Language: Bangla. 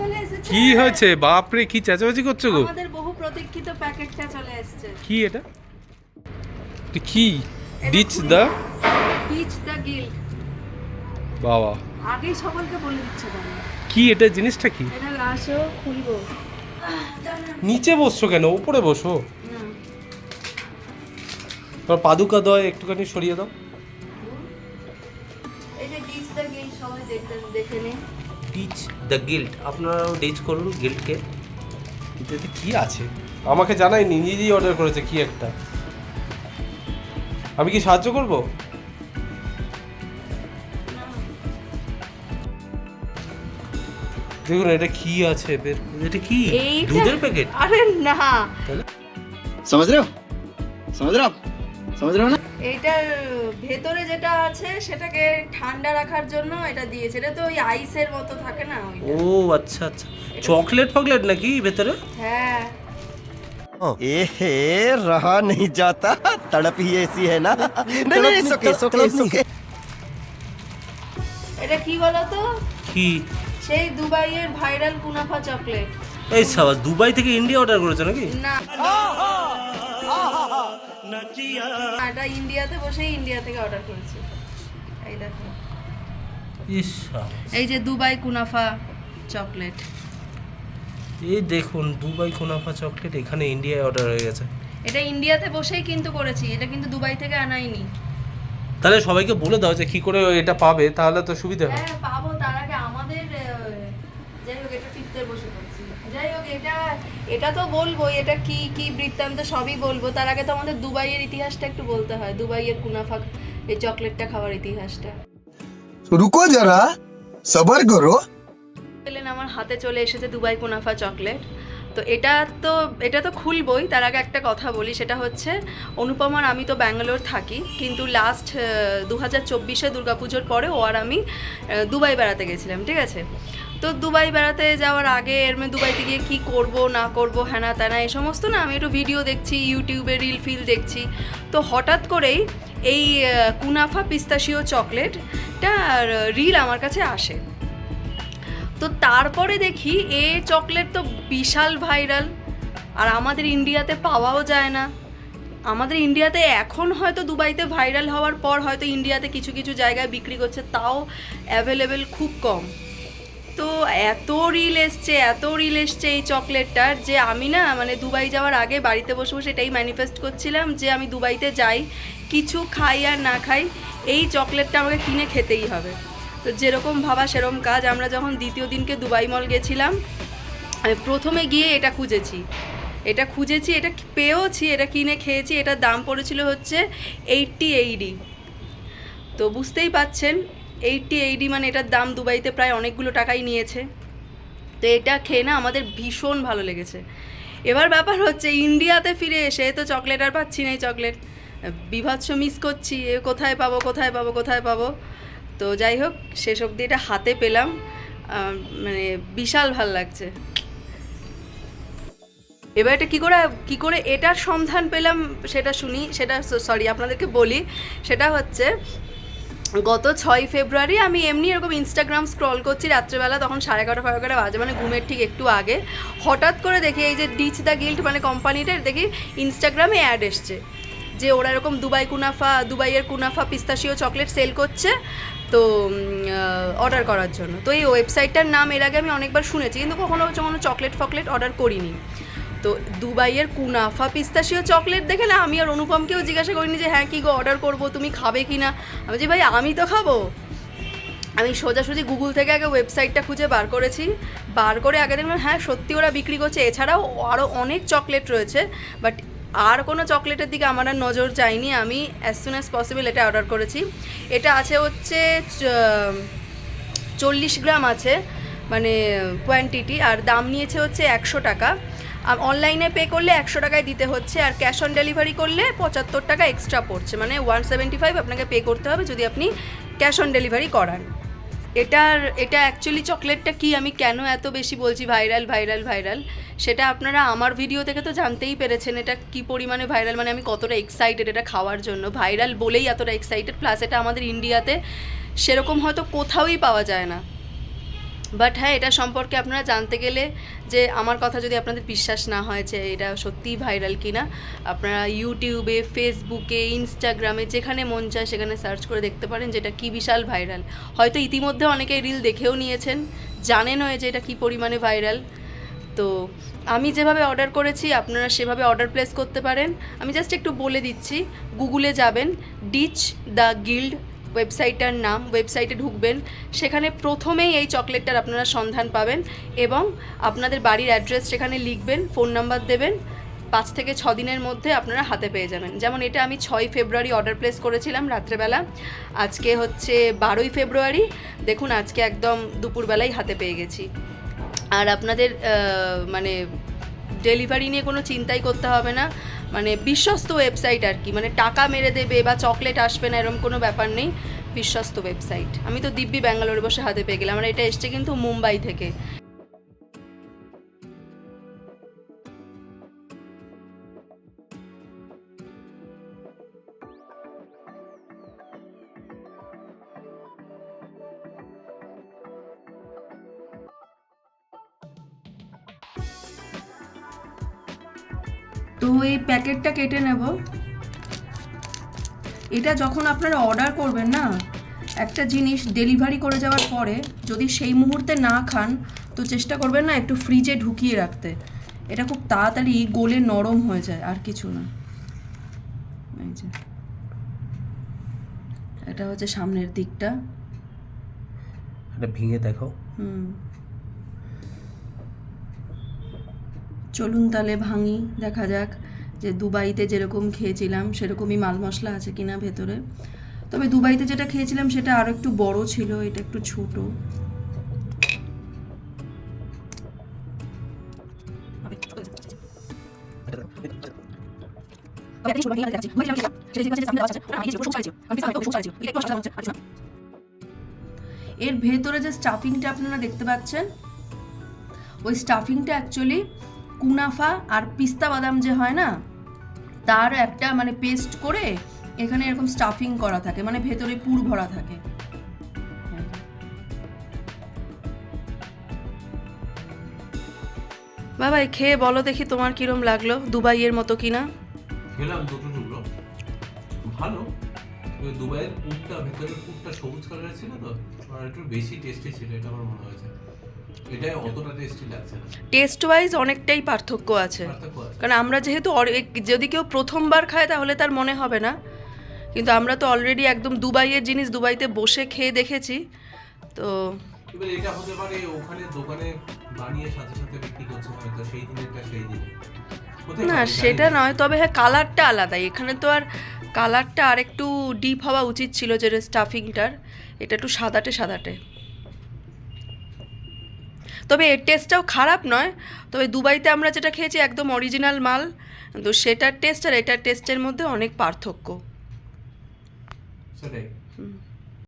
চলে এসেছে। কি হয়েছে? বাপরে কি চেঁচামেচি করছ গো? আমাদের বহু প্রতীক্ষিত প্যাকেটটা চলে এসেছে। কি এটা? এটা কি? ডিচ দা দ্য গিল্ড বাবা। আগেই সকলকে বলে দিচ্ছে দাদা কি এটা? জিনিসটা কি? এটা আসো খুলবো। নিচে বসছো কেন? উপরে বসো। তোমার পাদুকা দয় একটুখানি সরিয়ে দাও। এই যে গিল্ড সবাই দেখতে দেখে নিন। ডিচ দ্য গিল্ড আপনারাও ডিচ করুন গিল্ডকে এটাতে কি আছে আমাকে জানায়নি নিজেই অর্ডার করেছে কি একটা আমি কি সাহায্য করব দেখুন এটা কি আছে বের- এটা কি এইটা- দুধের প্যাকেট আরে না समझ रहे हो समझ रहे हो आप समझ रहे हो ना এইটার ভেতরে যেটা আছে সেটাকে ঠান্ডা রাখার জন্য এটা দিয়েছে। এটা তো ওই আইসের মতো থাকে না ও আচ্ছা আচ্ছা। চকলেট ফকলেট নাকি ভেতরে? হ্যাঁ। এহে রহা নেই যাতা তড়প হি এসি হ্যায় না না সোকে সোকে সোকে এটা কি বলো তো কি? সেই দুবাইয়ের ভাইরাল কুনাফা চকলেট। এই সাবাস দুবাই থেকে ইন্ডিয়া অর্ডার করেছ নাকি? না। এটা ইন্ডিয়াতে বসেই ইন্ডিয়া থেকে অর্ডার করেছি। এই দেখো। ইস এই যে দুবাই কুনাফা চকলেট। এই দেখুন দুবাই কুনাফা চকলেট এখানে ইন্ডিয়ায় অর্ডার হয়ে গেছে। এটা ইন্ডিয়াতে বসেই কিন্তু করেছি এটা কিন্তু দুবাই থেকে আনাইনি। তাহলে সবাইকে বলে দাও যে কি করে এটা পাবে তাহলে তো সুবিধা হয়। হ্যাঁ পাবো তার আগে আমাদের আহ, যাই হোক এটা টিপতে বসে পড়ছি যাই হোক এটা এটা তো বলব এটা কি কি বৃত্তান্ত সবই বলব। তার আগে তো আমাদের দুবাইয়ের ইতিহাসটা একটু বলতে হয় দুবাইয়ের কুনাফাক এই চকলেটটা খাওয়ার ইতিহাসটা। রুকো যারা সবার করো। পেলেন আমার হাতে চলে এসেছে দুবাই কুনাফা চকলেট। তো এটা তো এটা তো খুলবই তার আগে একটা কথা বলি সেটা হচ্ছে অনুপমার আমি তো ব্যাঙ্গালোর থাকি কিন্তু লাস্ট দু হাজার চব্বিশে দুর্গাপুজোর পরে ও আর আমি দুবাই বেড়াতে গেছিলাম ঠিক আছে? তো দুবাই বেড়াতে যাওয়ার আগে এর মধ্যে দুবাইতে গিয়ে কী করব, না করব হ্যানা ত্যানা এই সমস্ত না আমি একটু ভিডিও দেখছি ইউটিউবে রিল ফিল দেখছি। তো হঠাৎ করেই এই কুনাফা পিস্তাশিও চকলেটটা রিল আমার কাছে আসে। তো তারপরে দেখি এ চকলেট তো বিশাল ভাইরাল আর আমাদের ইন্ডিয়াতে পাওয়াও যায় না। আমাদের ইন্ডিয়াতে এখন হয়তো দুবাইতে ভাইরাল হওয়ার পর হয়তো ইন্ডিয়াতে কিছু কিছু জায়গায় বিক্রি করছে, তাও অ্যাভেলেবেল খুব কম। তো এত রিল এসছে, এত রিল এসছে এই চকলেটটার যে আমি না মানে দুবাই যাওয়ার আগে বাড়িতে বসে বসে এটাই ম্যানিফেস্ট করছিলাম যে আমি দুবাইতে যাই, কিছু খাই আর না খাই, এই চকলেটটা আমাকে কিনে খেতেই হবে। তো যেরকম ভাবা সেরকম কাজ, আমরা যখন দ্বিতীয় দিনকে দুবাই মল গেছিলাম, আমি প্রথমে গিয়ে এটা খুঁজেছি। এটা খুঁজেছি, এটা পেয়েওছি, এটা কিনে খেয়েছি, এটার দাম পড়েছিল হচ্ছে এইটটি এইডি তো বুঝতেই পাচ্ছেন এইটটি এইডি মানে এটার দাম দুবাইতে প্রায় অনেকগুলো টাকাই নিয়েছে। তো এটা খেয়ে না আমাদের ভীষণ ভালো লেগেছে। এবার ব্যাপার হচ্ছে, ইন্ডিয়াতে ফিরে এসে তো চকলেট আর পাচ্ছি না এই চকলেট বিভৎস মিস করছি, এ কোথায় পাবো কোথায় পাবো কোথায় পাবো? তো যাই হোক, শেষ অবধি এটা হাতে পেলাম। মানে বিশাল ভালো লাগছে। এবার এটা কী করে কী করে এটার সন্ধান পেলাম সেটা শুনি, সেটা সরি আপনাদেরকে বলি। সেটা হচ্ছে গত ছয় ফেব্রুয়ারি আমি এমনি এরকম ইনস্টাগ্রাম স্ক্রল করছি, রাত্রেবেলা তখন সাড়ে এগারোটা ফাড়ে এগারোটা বাজে মানে ঘুমের ঠিক একটু আগে। হঠাৎ করে দেখি এই যে ডিচ দ্য গিল্ড মানে কোম্পানিটার দেখি ইনস্টাগ্রামে অ্যাড এসছে। যে ওরা এরকম দুবাই কুনাফা, দুবাইয়ের কুনাফা পিস্তাশিও চকলেট সেল করছে, তো অর্ডার করার জন্য। তো এই ওয়েবসাইটটার নাম এর আগে আমি অনেকবার শুনেছি, কিন্তু কখনো কোনো চকলেট ফকলেট অর্ডার করিনি। তো দুবাইয়ের কুনাফা পিস্তাশিও চকলেট দেখে না আমি আর অনুপমকেও জিজ্ঞাসা করিনি যে হ্যাঁ কী গো অর্ডার করব, তুমি খাবে কি না আমি যে ভাই, আমি তো খাব। আমি সোজাসুজি গুগল থেকে আগে ওয়েবসাইটটা খুঁজে বার করেছি। বার করে আগে দেখলাম হ্যাঁ সত্যি ওরা বিক্রি করছে। এছাড়াও আরও অনেক চকলেট রয়েছে, বাট আর কোনো চকলেটের দিকে আমার আর নজর যায়নি। আমি অ্যাজ সুন অ্যাজ পসিবল এটা অর্ডার করেছি। এটা আছে হচ্ছে চল্লিশ গ্রাম আছে মানে কোয়ান্টিটি আর দাম নিয়েছে হচ্ছে একশো টাকা। অনলাইনে পে করলে একশো টাকায় দিতে হচ্ছে, আর ক্যাশ অন ডেলিভারি করলে পঁচাত্তর টাকা এক্সট্রা পড়ছে। মানে ওয়ান সেভেন্টি ফাইভ আপনাকে পে করতে হবে যদি আপনি ক্যাশ অন ডেলিভারি করান। এটার, এটা অ্যাকচুয়ালি চকলেটটা কি? আমি কেন এত বেশি বলছি ভাইরাল ভাইরাল ভাইরাল সেটা আপনারা আমার ভিডিও থেকে তো জানতেই পেরেছেন এটা কি পরিমাণে ভাইরাল মানে আমি কতটা এক্সাইটেড এটা খাওয়ার জন্য। ভাইরাল বলেই এতটা এক্সাইটেড প্লাস এটা আমাদের ইন্ডিয়াতে সেরকম হয়তো কোথাওই পাওয়া যায় না। বাট হ্যাঁ এটা সম্পর্কে আপনারা জানতে গেলে যে আমার কথা যদি আপনাদের বিশ্বাস না হয় যে এটা সত্যিই ভাইরাল কিনা, আপনারা ইউটিউবে ফেসবুকে ইনস্টাগ্রামে যেখানে মন চায় সেখানে সার্চ করে দেখতে পারেন যে এটা কী বিশাল ভাইরাল হয়তো ইতিমধ্যে অনেকে রিল দেখেও নিয়েছেন জানেনও যে এটা কী পরিমাণে ভাইরাল তো আমি যেভাবে অর্ডার করেছি, আপনারা সেভাবে অর্ডার প্লেস করতে পারেন। আমি জাস্ট একটু বলে দিচ্ছি গুগলে যাবেন ডিচ দ্য গিল্ড ওয়েবসাইটটার নাম ওয়েবসাইটে ঢুকবেন। সেখানে প্রথমেই এই চকলেটটার আপনারা সন্ধান পাবেন এবং আপনাদের বাড়ির অ্যাড্রেস সেখানে লিখবেন ফোন নাম্বার দেবেন। পাঁচ থেকে ছ দিনের মধ্যে আপনারা হাতে পেয়ে যাবেন। যেমন এটা আমি ছয় ফেব্রুয়ারি অর্ডার প্লেস করেছিলাম রাত্রেবেলা। আজকে হচ্ছে বারোই ফেব্রুয়ারি। দেখুন, আজকে একদম দুপুরবেলায় হাতে পেয়ে গেছি। আর আপনাদের মানে ডেলিভারি নিয়ে কোনো চিন্তাই করতে হবে না। মানে বিশ্বস্ত ওয়েবসাইট আর কি। মানে টাকা মেরে দেবে বা চকলেট আসবে না এরকম কোনো ব্যাপার নেই। বিশ্বস্ত ওয়েবসাইট। আমি তো দিব্যি ব্যাঙ্গালোরে বসে হাতে পেয়ে গেলাম। আমার এটা এসছে কিন্তু মুম্বাই থেকে। তো এই প্যাকেটটা কেটে নেব। এটা যখন আপনারা অর্ডার করবেন না একটা জিনিস ডেলিভারি করে যাওয়ার পরে যদি সেই মুহূর্তে না খান তো চেষ্টা করবেন না একটু ফ্রিজে ঢুকিয়ে রাখতে। এটা খুব তাড়াতাড়ি গোলে নরম হয়ে যায় আর কিছু না। এই যে। এটা হচ্ছে সামনের দিকটা। এটা ভেঙে দেখো হুম। চলুন তাহলে ভাঙি, দেখা যাক যে দুবাইতে যেরকম খেয়েছিলাম, সেরকমই মাল মশলা আছে কিনা ভেতরে। তবে দুবাইতে যেটা খেয়েছিলাম, সেটা আরও একটু বড় ছিল, এটা একটু ছোট। এর ভেতরে যে স্টাফিংটা আপনারা দেখতে পাচ্ছেন, ওই স্টাফিংটা অ্যাকচুয়ালি কুনাফা আর পিস্তা বাদাম যে হয় না তার একটা মানে পেস্ট করে এখানে এরকম স্টাফিং করা থাকে মানে ভেতরে পুর ভরা থাকে। বাবাই খেয়ে বলো দেখি তোমার কিরম লাগল দুবাইয়ের মতো কিনা? খেলাম দুটো টুকরো ভালো ওই দুবাইয়ের পুরটা ভেতরের পুরটা সবুজ কালারের ছিল তো আর একটু বেশি টেস্টি ছিল এটা আমার মনে হয়েছে। এটা অতটা টেস্টি লাগছে না। টেস্ট ওয়াইজ অনেকটাই পার্থক্য আছে। কারণ আমরা যেহেতু যদি কেউ প্রথমবার খায় তাহলে তার মনে হবে না। কিন্তু আমরা তো অলরেডি একদম দুবাইয়ের জিনিস দুবাইতে বসে খেয়ে দেখেছি। তো এবার এটা হতে পারে ওখানে দোকানে বানিয়ে সাথে সাথে বিক্রি করছে হয়তো সেই দিনেরটা সেই দিনে। না সেটা নয় তবে হ্যাঁ কালারটা আলাদা এখানে তো আর কালারটা আর একটু ডিপ হওয়া উচিত ছিল যে স্টাফিংটার এটা একটু সাদাটে সাদাটে। তবে এর টেস্টটাও খারাপ নয়। তবে দুবাইতে আমরা যেটা খেয়েছি একদম অরিজিনাল মাল। তো সেটার টেস্ট আর এটার টেস্টের মধ্যে অনেক পার্থক্য। সেটাই। হুম।